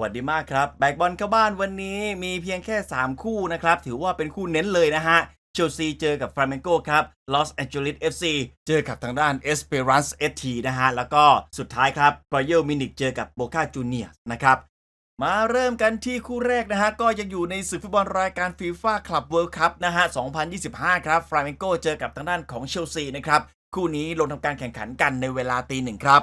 วัสดีมากครับ แบกบอลเข้าบ้านวันนี้มีเพียงแค่ 3 คู่นะครับ ถือว่าเป็นคู่เน้นเลยนะฮะเชลซีเจอกับฟราเมนโกครับลอสแอนเจลิส FC เจอกับทางด้านเอสเปรันส์เอทีนะฮะ แล้วก็สุดท้ายครับรอยัลมินิกเจอกับโบคาจูเนียนะครับมาเริ่มกันที่คู่แรกนะฮะ ก็ยังอยู่ในศึกฟุตบอลรายการฟีฟ่าคลับเวิลด์คัพนะฮะ 2025 ครับฟราเมนโกเจอกับทางด้านของเชลซีนะครับ คู่นี้ลงทำการแข่งขันกันในเวลาตีหนึ่งครับ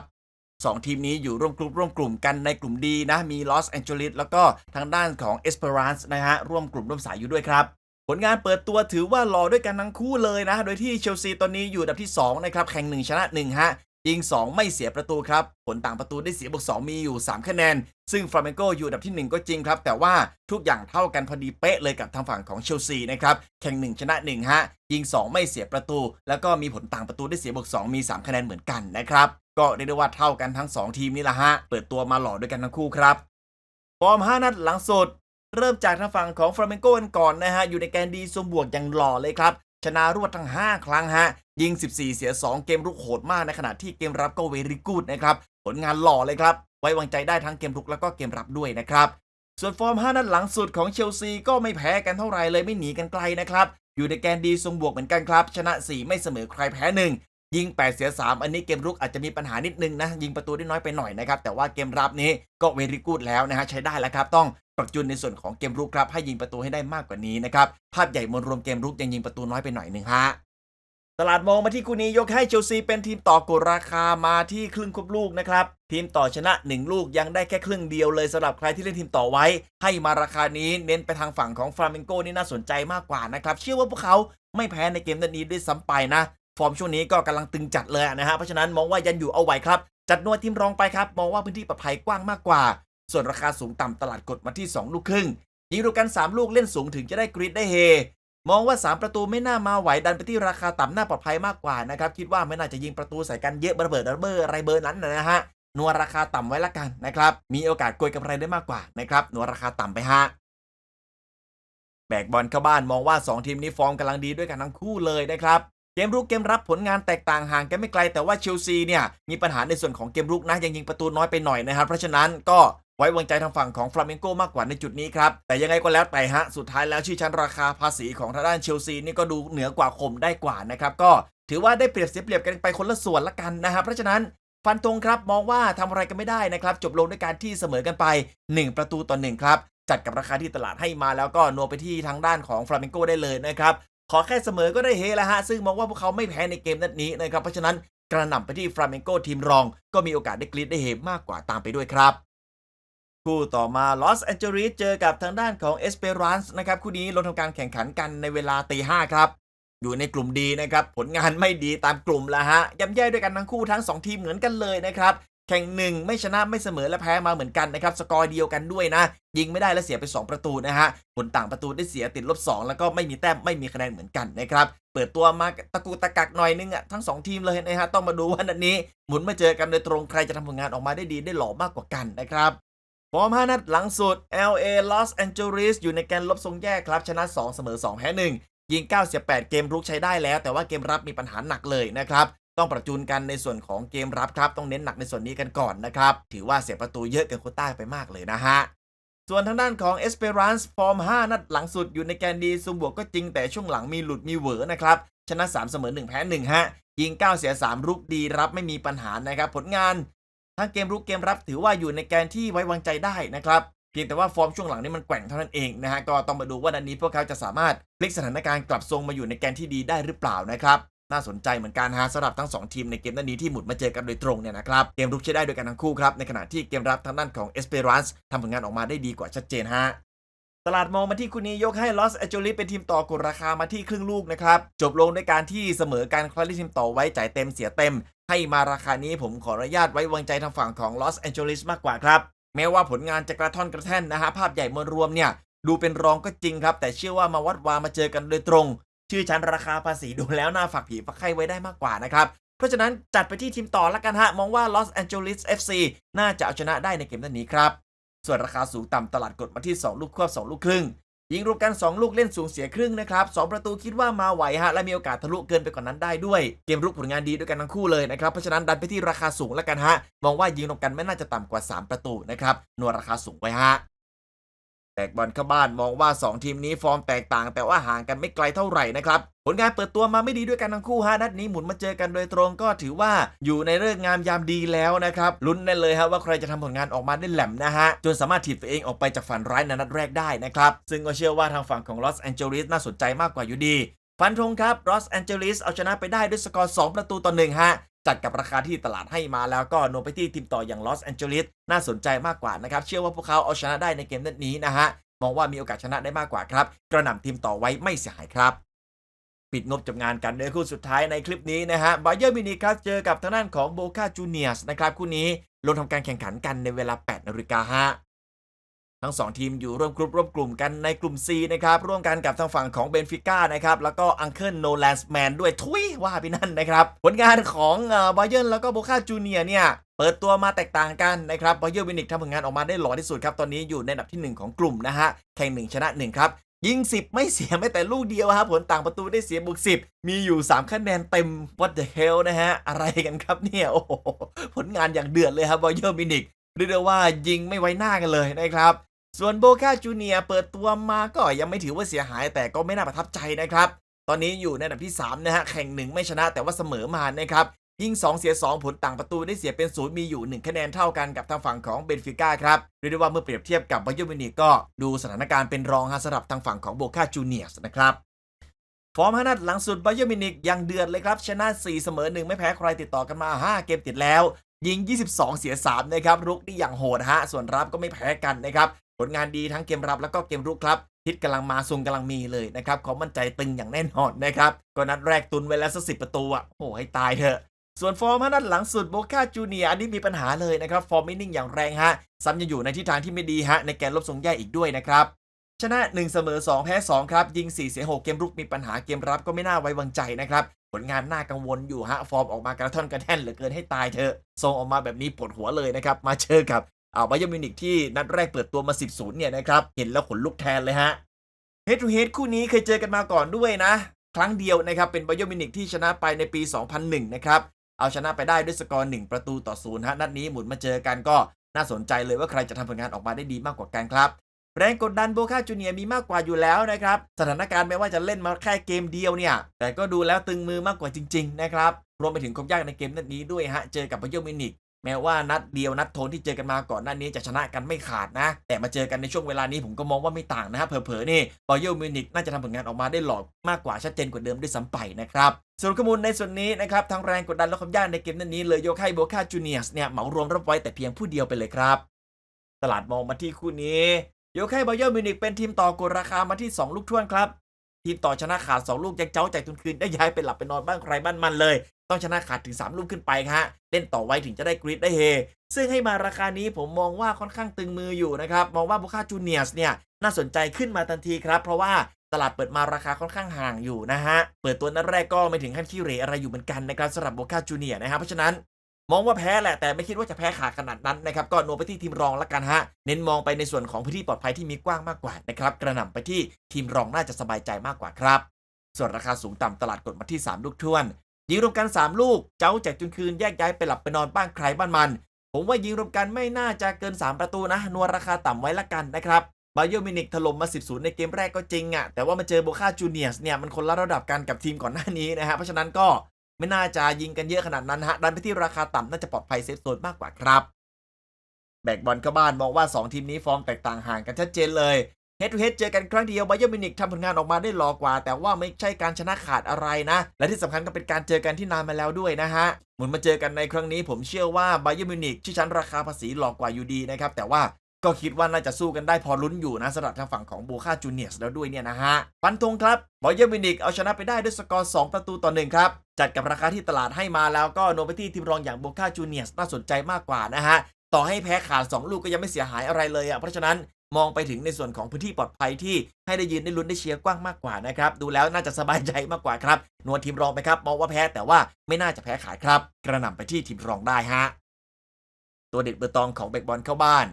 สองทีมนี้อยู่ร่วมกลุ่มร่วมกลุ่มกันในกลุ่มดีนะ มีลอสแอนเจลิสแล้วก็ทางด้านของเอสเปรันส์นะฮะ ร่วมกลุ่มร่วมสายอยู่ด้วยครับผลงานเปิดตัวถือว่าหล่อด้วยกันทั้งคู่เลยนะ โดยที่เชลซีตอนนี้อยู่อันดับที่ 2 นะครับ แข่ง 1 ชนะ 1 ฮะ ยิง 2 ไม่เสียประตูครับ ผลต่างประตูได้เสียบวก 2 มีอยู่ 3 คะแนน ซึ่งฟราเมนโกอยู่อันดับทีหนึ่1 ก็จริงครับ แต่ว่าทุกอย่างเท่ากันพอดีเป๊ะเลยกับทางฝั่งของเชลซีนะครับ แข่ง 1 ชนะ 1 ฮะ ยิง 2 ไม่เสียประตู แล้วก็มีผลต่างประตูได้เสียบวก 2 มี 3 คะแนนเหมือนกันนะครับ ก็เรียกได้ว่าเท่ากันทั้ง 2 ทีมนี่แหละฮะ เปิดตัวมาหล่อด้วยกันทั้งคู่ครับ ฟอร์ม 5 นัดหลังสุด เริ่มจากทางฝั่งของฟลาเมนโกกันก่อนนะฮะ อยู่ในแกนดีทรงบวกอย่างหล่อเลยครับ ชนะรวดทั้ง 5 ครั้งฮะ ยิง 14 เสีย 2 เกมรุกโหดมากในขณะที่เกมรับก็เวริกูดนะครับ ผลงานหล่อเลยครับ ไว้วางใจได้ทั้งเกมรุกแล้วก็เกมรับด้วยนะครับ ส่วนฟอร์ม 5 นัดหลังสุดของเชลซีก็ไม่แพ้กันเท่าไหร่เลยไม่หนีกันไกลนะครับ อยู่ในแกนดีทรงบวกเหมือนกันครับ ชนะ 4 ไม่เสมอใครแพ้1 ยิง 8 เสีย 3 อันนี้เกมรุกอาจจะมีปัญหานิดนึงนะ ยิงประตูได้น้อยไปหน่อยนะครับ แต่ว่าเกมรับนี้ก็เวริกูดแล้วนะฮะใช้ได้แล้วครับ ต้องปรับจูนในส่วนของเกมรุกครับ ให้ยิงประตูให้ได้มากกว่านี้นะครับ ภาพใหญ่มวลรวมเกมรุกยังยิงประตูน้อยไปหน่อยนึงฮะตลาดมองมาที่คู่นี้ยกให้เชลซีเป็นทีมต่อกดราคามาที่ครึ่งควบลูกนะครับทีมต่อชนะ 1 ลูกยังได้แค่ครึ่งเดียวเลยสำหรับใครที่เล่นทีมต่อไว้ ให้มาราคานี้เน้นไปทางฝั่งของฟลาเมนโกนี่น่าสนใจมากกว่านะครับ เชื่อว่าพวกเขาไม่แพ้ในเกมนัดนี้ด้วยซ้ำไปนะ ฟอร์มช่วงนี้ก็กำลังตึงจัดเลยนะฮะเพราะฉะนั้นมองว่ายันอยู่เอาไหวครับ จัดนวดทีมรองไปครับ มองว่าพื้นที่ปลอดภัยกว้างมากกว่า ส่วนราคาสูงต่ำตลาดกดมาที่ 2 ลูกครึ่งยิงดูกัน 3 ลูกเล่นสูงถึงจะได้กรีดได้เฮ มองว่า 3 ประตูไม่น่ามาไหวดันไปที่ราคาต่ำน่าปลอดภัยมากกว่านะครับคิดว่าไม่น่าจะยิงประตูใส่กันเยอะระเบิดระเบ้ออะไรเบอร์นั้นนะฮะนัวราคาต่ำไว้ละกันนะครับมีโอกาสโกยกำไรได้มากกว่านะครับนัวราคาต่ำไปฮะแบกบอลเข้าบ้านมองว่า 2 ทีมนี้ฟอร์มกำลังดีด้วยกันทั้งคู่เลยนะครับ เกมรุกเกมรับผลงานแตกต่างห่างกันไม่ไกลแต่ว่าเชลซีเนี่ยมีปัญหาในส่วนของเกมรุกนะยังยิงประตูน้อยไปหน่อยนะครับเพราะฉะนั้นก็ไว้วางใจทางฝั่งของฟลาเมนโกมากกว่าในจุดนี้ครับ แต่ยังไงก็แล้วแต่ฮะ สุดท้ายแล้วชื่อชั้นราคาภาษีของทางด้านเชลซีนี่ก็ดูเหนือกว่าคมได้กว่านะครับ ก็ถือว่าได้เปรียบเสียเปรียบกันไปคนละส่วนละกันนะครับเพราะฉะนั้นฟันตรงครับมองว่าทำอะไรกันไม่ได้นะครับจบลงด้วยการที่เสมอกันไป 1 ประตูต่อ1ครับจัดกับราคาที่ตลาดให้มาแล้วก็นัวไปที่ทางด้านของฟลาเมนโกได้เลยนะครับ ขอแค่เสมอก็ได้เฮแล้วฮะซึ่งมองว่าพวกเขาไม่แพ้ในเกมนัดนี้นะครับเพราะฉะนั้นกระหน่ำไปที่ฟลาเมนโกทีมรอง ก็มีโอกาสได้กรีดได้เฮมากกว่าตามไปด้วยครับคู่ต่อมาลอสแอนเจลิสเจอกับทางด้านของเอสเปรันส์นะครับคู่นี้ลงทำการแข่งขันกันในเวลาตีห้าครับ อยู่ในกลุ่มดีนะครับ ผลงานไม่ดีตามกลุ่มล้วฮะย่ำแย่ด้วยกันทั้งคู่ทั้ง 2 ทีมเหมือนกันเลยนะครับ แข่งหนึ่งไม่ชนะไม่เสมอและแพ้มาเหมือนกันนะครับสกอร์เดียวกันด้วยนะ ยิงไม่ได้และเสียไป 2 ประตูนะฮะผลต่างประตูได้เสียติดลบ 2 แล้วก็ไม่มีแต้มไม่มีคะแนนเหมือนกันนะครับเปิดตัวมาตะกูตะกักหน่อยนึงอะทั้ง 2 ทีมเลยนะฮะต้องมาดูว่านัดนี้หมุนมาเจอกันโดยตรงใครจะทำผลงานออกมาได้ดีได้หล่อมากกว่ากันนะครับฟอร์ม5นัดหลังสุด LA Los Angeles อยู่ในแกนลบทรงแย่ครับชนะ2เสมอ2แพ้1ยิง9เสีย8เกมรุกใช้ได้แล้ว แต่ว่าเกมรับมีปัญหาหนักเลยนะครับ ต้องปรับจูนกันในส่วนของเกมรับครับ ต้องเน้นหนักในส่วนนี้กันก่อนนะครับ ถือว่าเสียประตูเยอะเกินโคต้าไปมากเลยนะฮะ ส่วนทางด้านของ Esperance ฟอร์ม 5 นัดหลังสุดอยู่ในแกนดีซุมบวกก็จริงแต่ช่วงหลังมีหลุดมีเหวอนะครับ ชนะ 3 เสมอ 1 แพ้ 1 ฮะ ยิง 9 เสีย 3 รุกดีรับไม่มีปัญหานะครับ ผลงานทั้งเกมรุกเกมรับถือว่าอยู่ในแกนที่ไว้วางใจได้นะครับเพียงแต่ว่าฟอร์มช่วงหลังนี่มันแกว่งเท่านั้นเองนะฮะก็ต้องมาดูว่านันนี้พวกเขาจะสามารถพลิกสถานการณ์กลับทรงมาอยู่ในแกนที่ดีได้หรือเปล่านะครับ น่าสนใจเหมือนกันฮะสำหรับทั้ง 2 ทีมในเกมนัดนี้ที่หมุนมาเจอกันโดยตรงเนี่ยนะครับเกมรุกใช้ได้ด้วยกันทั้งคู่ครับในขณะที่เกมรับทางด้านของ Esperance ทำผลงานออกมาได้ดีกว่าชัดเจนฮะตลาดมองมาที่คู่นี้ยกให้ลอสแอนเจลิสเป็นทีมต่อกดราคามาที่ครึ่งลูกนะครับ จบลงด้วยการที่เสมอการคว้าทีมต่อไว้จ่ายเต็มเสียเต็ม ให้มาราคานี้ผมขออนุญาตไว้วางใจทางฝั่งของลอสแอนเจลิสมากกว่าครับ แม้ว่าผลงานจะกระท่อนกระแท่นนะฮะภาพใหญ่มวลรวมเนี่ย ดูเป็นรองก็จริงครับ แต่เชื่อว่ามาวัดวามาเจอกันโดยตรง ชื่อชั้นราคาภาษีดูแล้วน่าฝากผีฝากไข่ไว้ได้มากกว่านะครับ เพราะฉะนั้นจัดไปที่ทีมต่อละกันฮะ มองว่า Los Angeles FC น่าจะเอาชนะได้ในเกมนัดนี้ครับ ส่วนราคาสูงต่ำตลาดกดมาที่ 2 ลูกควบ2ลูกครึ่ง ยิงรวมกัน 2 ลูกเล่นสูงเสียครึ่งนะครับ2ประตูคิดว่ามาไหวฮะและมีโอกาสทะลุเกินไปกว่านนั้นได้ด้วย เกมรุกผลงานดีด้วยกันทั้งคู่เลยนะครับ เพราะฉะนั้นดันไปที่ราคาสูงแล้วกันฮะ มองว่ายิงรวมกันไม่น่าจะต่ำกว่า 3 ประตูนะครับนวราคาสูงไว้ฮะ แตกบอลเข้าบ้านมองว่า 2 ทีมนี้ฟอร์มแตกต่าง แต่ว่าห่างกันไม่ไกลเท่าไหร่นะครับ ผลงานเปิดตัวมาไม่ดีด้วยกันทั้งคู่ฮะนัดนี้หมุนมาเจอกันโดยตรงก็ถือว่าอยู่ในเรื่องงามยามดีแล้วนะครับลุ้นได้เลยฮะว่าใครจะทำผลงานออกมาได้แหลมนะฮะจนสามารถถีบตัวเองออกไปจากฝันร้ายในนัดแรกได้นะครับซึ่งก็เชื่อว่าทางฝั่งของลอสแอนเจลิสน่าสนใจมากกว่าอยู่ดี ฟันธงครับลอสแอนเจลิสเอาชนะไปได้ด้วยสกอร์2ประตูต่อหนึ่งฮะ จัดกับราคาที่ตลาดให้มาแล้วก็โนมไปที่ทีมต่ออย่างลอสแอนเจลิสน่าสนใจมากกว่านะครับ เชื่อว่าพวกเขาเอาชนะได้ในเกมนัดนี้นะฮะ มองว่ามีโอกาสชนะได้มากกว่าครับ กระหน่ำทีมต่อไว้ไม่เสียหายครับ ปิดงบจำงานกันในคู่สุดท้ายในคลิปนี้นะฮะบาเยอร์มินิครับเจอกับทางด้านของโบคาจูเนียสนะครับคู่นี้ลงทำการแข่งขันกันในเวลา 8นาฬิกาฮะ ทั้ง 2 ทีมอยู่ร่วมกรุ๊ปร่วมกลุ่มกันในกลุ่ม C นะครับ ร่วมกันกับทางฝั่งของเบนฟิก้านะครับ แล้วก็อังเคิลโนแลนส์แมนด้วยทุยว่าไปนั่นนะครับ ผลงานของบาเยอร์แล้วก็โบคาจูเนียเนี่ยเปิดตัวมาแตกต่างกันนะครับบาเยอร์วินิกทำผลงานออกมาได้หล่อที่สุดครับ ตอนนี้อยู่ในอันดับทีหนึ่1 ของกลุ่มนะฮะ แข่ง 1 ชนะ 1 ครับ ยิง 10 ไม่เสียแม้แต่ลูกเดียวครับผลต่างประตูได้เสียบวก10 มีอยู่ 3 คะแนนเต็ม what the hell นะฮะ อะไรกันครับเนี่ย โอ้โห ผลงานอย่างเดือดเลยครับบาเยอร์วินิกเรียกได้ว่ายิงไม่ไว้หน้ากันเลยนะครับ ส่วนโบคาจูเนียเปิดตัวมาก็ยังไม่ถือว่าเสียหายแต่ก็ไม่น่าประทับใจนะครับ ตอนนี้อยู่ในอันดับที่ 3 นะฮะ แข่ง1ไม่ชนะแต่ว่าเสมอมานะครับยิง 2 เสีย 2 ผลต่างประตูได้เสียเป็นศูนย์มีอยู่ 1 คะแนนเท่ากันกับทางฝั่งของเบนฟิก้าครับเรียกได้ว่าเมื่อเปรียบเทียบกับบาเยอร์มินิกก็ดูสถานการณ์เป็นรองสำหรับทางฝั่งของโบคาจูเนียสนะครับฟอร์มฮานัดหลังสุดบาเยอร์มินิกยังเดือดเลยครับ ชนะ 4 เสมอ 1 ไม่แพ้ใครติดต่อกันมา 5 เกมติดแล้ว ยิง 22 เสีย 3 นะครับรุกนี่อย่างโหดฮะ ส่วนรับก็ไม่แพ้กันนะครับ ผลงานดีทั้งเกมรับแล้วก็เกมรุกครับ ทิศกำลังมาซุงกำลังมีเลยนะครับขอมั่นใจตึงอย่างแน่นอนนะครับ ก็นัดแรกตุนไว้แล้วสักสิประตูอะโอ้ให้ตายเถอะ ส่วนฟอร์มฮะนัดหลังสุดโบคาจูเนียอันนี้มีปัญหาเลยนะครับ ฟอร์มไม่นิ่งอย่างแรงฮะ ซ้ำยังอยู่ในทิศทางที่ไม่ดีฮะ ในแกนลบทรงแย่อีกด้วยนะครับชนะ 1 เสมอ 2 แพ้ 2 ครับ ยิง 4 เสีย 6 เกมรุกมีปัญหาเกมรับก็ไม่น่าไว้วางใจนะครับ ผลงานน่ากังวลอยู่ฮะ ฟอร์มออกมากระท่อนกระแท่นเหลือเกินให้ตายเถอะทรงออกมาแบบนี้ปวดหัวเลยนะครับ มาเจอกับเอาบาเยอร์มิวนิกที่นัดแรกเปิดตัวมา10 0เนี่ยนะครับ เห็นแล้วขนลุกแทนเลยฮะเฮดทูเฮดคู่นี้เคยเจอกันมาก่อนด้วยนะ ครั้งเดียวนะครับ เป็นบาเยอร์มิวนิกที่ชนะไปในปี 2001 นะครับ เอาชนะไปได้ด้วยสกอร์ 1 ประตูต่อศูนย์ฮะนัดนี้หมุนมาเจอกันก็น่าสนใจเลยว่าใครจะทำผลงานออกมาได้ดีมากกว่ากันครับ แรงกดดันโบคาจูเนียมีมากกว่าอยู่แล้วนะครับ สถานการณ์แม้ว่าจะเล่นมาแค่เกมเดียวเนี่ย แต่ก็ดูแล้วตึงมือมากกว่าจริง ๆ นะครับ รวมไปถึงความยากในเกมนัดนี้ด้วยฮะ เจอกับบเยอร์มิวนิกแม้ว่านัดเดียวนัดโทนที่เจอกันมาก่อนหน้านี้จะชนะกันไม่ขาดนะ แต่มาเจอกันในช่วงเวลานี้ผมก็มองว่าไม่ต่างนะฮะเผลอๆนี่บาเยอร์มิวนิกน่าจะทำผลงานออกมาได้หลอกมากกว่าชัดเจนกว่าเดิมด้วยซ้ำไปนะครับส่วนข้อมูลในส่วนนี้นะครับทั้งแรงกดดันและความยากในเกมนัดนี้เลยโยกให้โบคาจูเนียสเนี่ยเหมารวมรับไว้แต่เพียงผู้เดียวไปเลยครับ ตลาดมองมาที่คู่นี้ ยกให้บาเยอร์มิวนิกเป็นทีมต่อกดราคามาที่ 2 ลูกท่วนครับ ทีมต่อชนะขาด 2 ลูกยังเจ้าใจทุนคืนได้ย้ายไปหลับไปนอนบ้านใครบ้านมันเลย ต้องชนะขาดถึง 3 ลูกขึ้นไปฮะเล่นต่อไว้ถึงจะได้กรีดได้เฮ ซึ่งให้มาราคานี้ผมมองว่าค่อนข้างตึงมืออยู่นะครับมองว่าบุคาจูเนียสเนี่ยน่าสนใจขึ้นมาทันทีครับ เพราะว่าตลาดเปิดมาราคาค่อนข้างห่างอยู่นะฮะ เปิดตัวนัดแรกก็ไม่ถึงขั้นขี้เหร่อะไรอยู่เหมือนกันนะครับสำหรับโบคาจูเนียนะครับเพราะฉะนั้น มองว่าแพ้แหละแต่ไม่คิดว่าจะแพ้ขาดขนาดนั้นนะครับก็โน้มไปที่ทีมรองละกันฮะเน้นมองไปในส่วนของพื้นที่ปลอดภัยที่มีกว้างมากกว่านะครับกระหน่ำไปที่ทีมรองน่าจะสบายใจมากกว่าครับ ส่วนราคาสูงต่ำตลาดกดมาที่ 3 ลูกท่วน ยิงรวมกัน 3 ลูก เจ้าแจกจนคืนแยกย้ายไปหลับไปนอนบ้านใครบ้านมัน ผมว่ายิงรวมกันไม่น่าจะเกิน 3 ประตูนะนวลราคาต่ำไว้ละกันนะครับบาเยอร์มินิกถล่มมา 10 0 ในเกมแรกก็จริงอะ่ะแต่ว่ามาเจอโบคาจูเนียสเนี่ยมันคนละระดับกันกับทีมก่อนหน้านี้นะฮะเพราะฉะนั้นก็ ไม่น่าจะยิงกันเยอะขนาดนั้นฮะดันไปที่ราคาต่ำน่าจะปลอดภัยเซฟโซนมากกว่าครับ แบกบอลเข้าบ้านมองว่า 2 ทีมนี้ฟอร์มแตกต่างห่างกันชัดเจนเลยเฮดทูเฮดเจอกันครั้งเดียวไบเยอร์มินิกทำผลงานออกมาได้หลอกกว่า แต่ว่าไม่ใช่การชนะขาดอะไรนะ และที่สำคัญก็เป็นการเจอกันที่นานมาแล้วด้วยนะฮะหมุนมาเจอกันในครั้งนี้ผมเชื่อว่าไบเยอร์มินิกที่ชั้นราคาภาษีหลอกกว่าอยู่ดีนะครับแต่ว่า ก็คิดว่าน่าจะสู้กันได้พอลุ้นอยู่นะสำหรับทางฝั่งของโบคาจูเนียสแล้วด้วยเนี่ยนะฮะฟันธงครับบาเยอร์มินิกเอาชนะไปได้ด้วยสกอร์ 2 ประตูต่อหนึ่งครับ จัดกับราคาที่ตลาดให้มาแล้วก็โนไปที่ทีมรองอย่างโบคาจูเนียสน่าสนใจมากกว่านะฮะต่อให้แพ้ขาด 2 ลูกก็ยังไม่เสียหายอะไรเลยอะเพราะฉะนั้นมองไปถึงในส่วนของพื้นที่ปลอดภัยที่ให้ได้ยืนได้ลุ้นได้เชียร์กว้างมากกว่านะครับ ดูแล้วน่าจะสบายใจมากกว่าครับนวลทีมรองไปครับมองว่าแพ้แต่ว่าไม่น่าจะแพ้ขายครับ กระหน่ำไปที่ทีมรองได้ฮะตัวเด็ดเบอร์ตองของเบกบอลเข้าบ้าน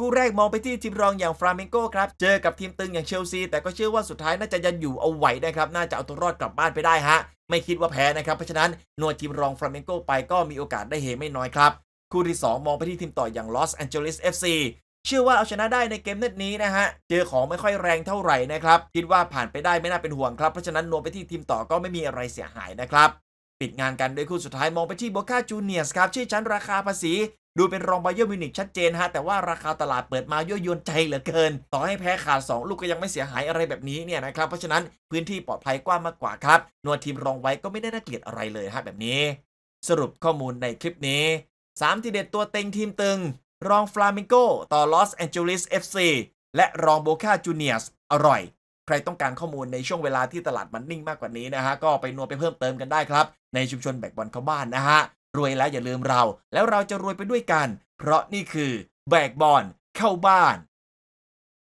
คู่แรกมองไปที่ทีมรองอย่างฟราเมงโกครับเจอกับทีมตึงอย่างเชลซีแต่ก็เชื่อว่าสุดท้ายน่าจะยันอยู่เอาไหวนะครับน่าจะเอาตัวรอดกลับบ้านไปได้ฮะไม่คิดว่าแพ้นะครับเพราะฉะนั้นหน่วยทีมรองฟราเมงโกไปก็มีโอกาสได้เฮไม่น้อยครับคู่ที่ 2 มองไปที่ทีมต่ออย่างลอสแอนเจลิส FC เชื่อว่าเอาชนะได้ในเกมนัดนี้นะฮะ เจอของไม่ค่อยแรงเท่าไหร่นะครับ คิดว่าผ่านไปได้ไม่น่าเป็นห่วงครับ เพราะฉะนั้นนวมไปที่ทีมต่อก็ไม่มีอะไรเสียหายนะครับ ปิดงานกันด้วยคู่สุดท้ายมองไปที่โบคาจูเนียสครับชื่อชั้นราคาภาษี ดูเป็นรองไบเยอร์มิวนิกชัดเจนฮะ แต่ว่าราคาตลาดเปิดมายั่วยวนใจเหลือเกิน ต่อให้แพ้ขาด 2 ลูกก็ยังไม่เสียหายอะไรแบบนี้เนี่ยนะครับ เพราะฉะนั้นพื้นที่ปลอดภัยกว้างมากกว่าครับนวลทีมรองไว้ก็ไม่ได้น่าเกลียดอะไรเลยฮะแบบนี้ สรุปข้อมูลในคลิปนี้ 3 ทีเด็ดตัวเต็งทีมตึง รองฟลามิงโกต่อลอสแอนเจลิส FC และรองโบคาจูเนียสอร่อย ใครต้องการข้อมูลในช่วงเวลาที่ตลาดมันนิ่งมากกว่านี้นะฮะก็ไปนัวไปเพิ่มเติมกันได้ครับ ในชุมชนแบกบอลเข้าบ้านนะฮะรวยแล้วอย่าลืมเรา แล้วเราจะรวยไปด้วยกัน เพราะนี่คือแบกบอลเข้าบ้าน